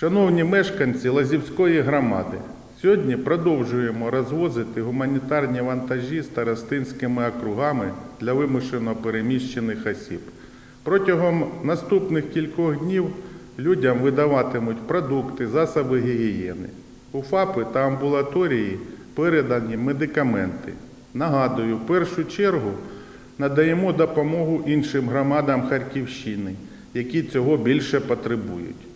Шановні мешканці Лазівської громади, сьогодні продовжуємо розвозити гуманітарні вантажі старостинськими округами для вимушено переміщених осіб. Протягом наступних кількох днів людям видаватимуть продукти, засоби гігієни. У ФАПи та амбулаторії передані медикаменти. Нагадую, в першу чергу надаємо допомогу іншим громадам Харківщини, які цього більше потребують.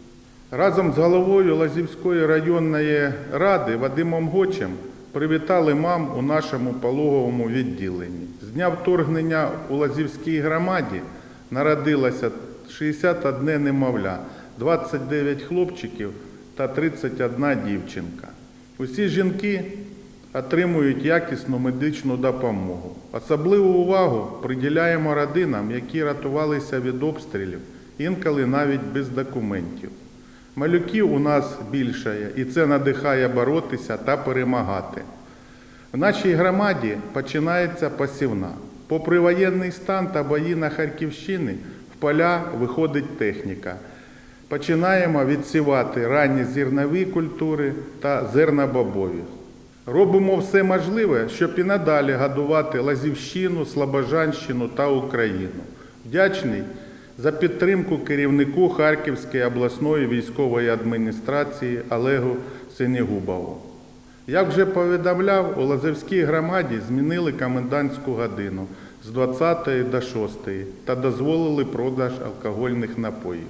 Разом з головою Лазівської районної ради Вадимом Гочем привітали мам у нашому пологовому відділенні. З дня вторгнення у Лазівській громаді народилося 61 немовля, 29 хлопчиків та 31 дівчинка. Усі жінки отримують якісну медичну допомогу. Особливу увагу приділяємо родинам, які рятувалися від обстрілів, інколи навіть без документів. Малюків у нас більшає, і це надихає боротися та перемагати. В нашій громаді починається посівна. Попри воєнний стан та бої на Харківщині, в поля виходить техніка. Починаємо відсівати ранні зернові культури та зернобобові. Робимо все можливе, щоб і надалі годувати Лазівщину, Слобожанщину та Україну. Вдячний за підтримку керівнику Харківської обласної військової адміністрації Олегу Синігубову. Як вже повідомляв, у Лазівській громаді змінили комендантську годину з 20 до 6 та дозволили продаж алкогольних напоїв.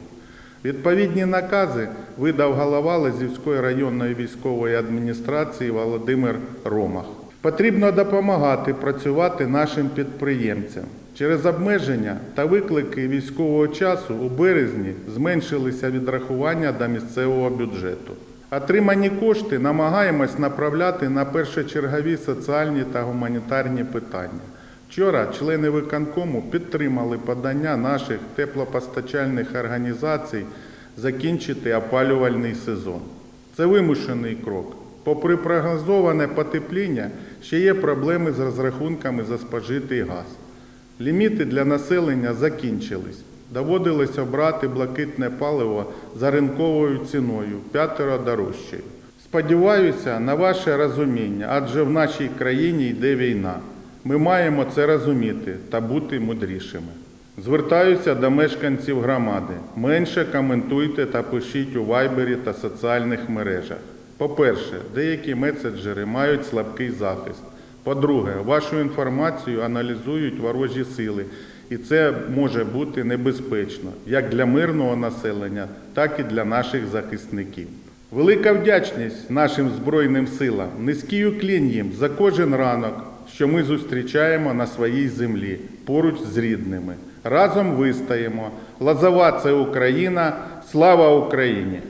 Відповідні накази видав голова Лазівської районної військової адміністрації Володимир Ромах. Потрібно допомагати працювати нашим підприємцям. Через обмеження та виклики військового часу у березні зменшилися відрахування до місцевого бюджету. Отримані кошти намагаємось направляти на першочергові соціальні та гуманітарні питання. Вчора члени виконкому підтримали подання наших теплопостачальних організацій закінчити опалювальний сезон. Це вимушений крок. Попри прогнозоване потепління, ще є проблеми з розрахунками за спожитий газ. Ліміти для населення закінчились. Доводилося брати блакитне паливо за ринковою ціною п'ятеро дорожчою. Сподіваюся на ваше розуміння, адже в нашій країні йде війна. Ми маємо це розуміти та бути мудрішими. Звертаюся до мешканців громади. Менше коментуйте та пишіть у вайбері та соціальних мережах. По-перше, деякі меседжери мають слабкий захист. По-друге, вашу інформацію аналізують ворожі сили, і це може бути небезпечно як для мирного населення, так і для наших захисників. Велика вдячність нашим Збройним силам, низький уклін їм за кожен ранок, що ми зустрічаємо на своїй землі поруч з рідними. Разом вистаємо. Лазова це Україна. Слава Україні!